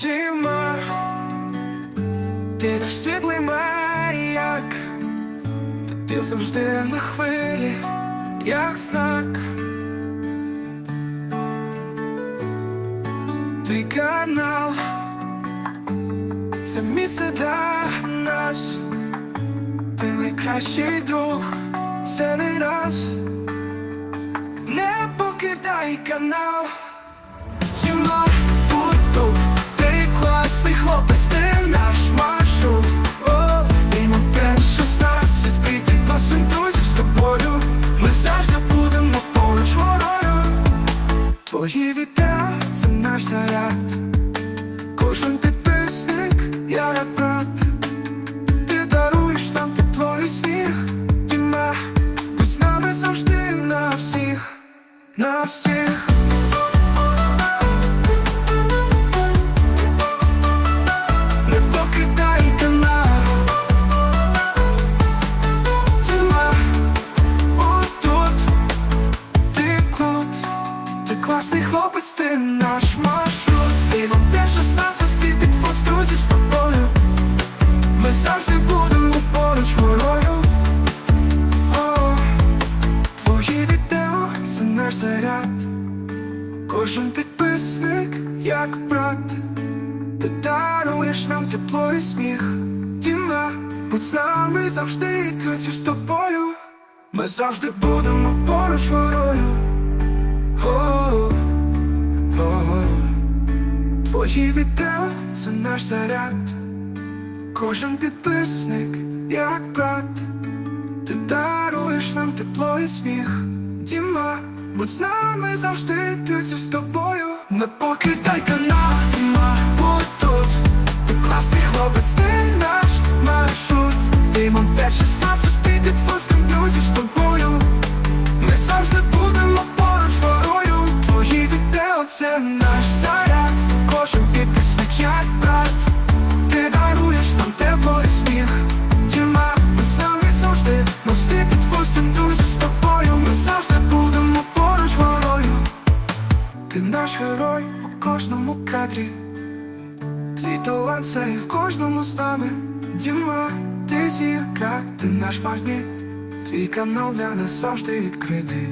Діма, ти наш світлий маяк, ти завжди на хвилі, як знак. Твій канал, це місце для нас, ти найкращий друг, це не раз. Не покидай канал. Зима Твої віта – це наш заряд. Кожен підписник, я як брат. Ти даруєш нам тепло і сміх. Тіма, будь з нами завжди на всіх, на всіх класний хлопець, ти наш маршрут. І нам де 16 спіти твоїх друзів з тобою. Ми завжди будемо поруч горою. О, Твої відео це наш заряд. Кожен підписник як брат. Ти даруєш нам тепло і сміх. Діма, будь з нами завжди крицю з тобою. Ми завжди будемо поруч горою. О, Твої відео це наш заряд. Кожен підписник як брат. Ти даруєш нам тепло і сміх. Діма, будь з нами завжди крицю з тобою. Не покидай канал, Діма, будь тут. Ти класний хлопець, ти наш маршрут. Ти мам 5-16 спіти твоїм друзів з тобою. Ми завжди будемо поруч горою Твої відео це наш заряд як брат. Ти даруєш нам тепло і сміх. Діма, ми з нами завжди. Мости під твоїм друзів з тобою. Ми завжди будемо поруч горою Ти наш герой у кожному кадрі. Твій талант це і в кожному з нами. Діма, ти зірка, ти наш магніт. Твій канал для нас завжди відкритий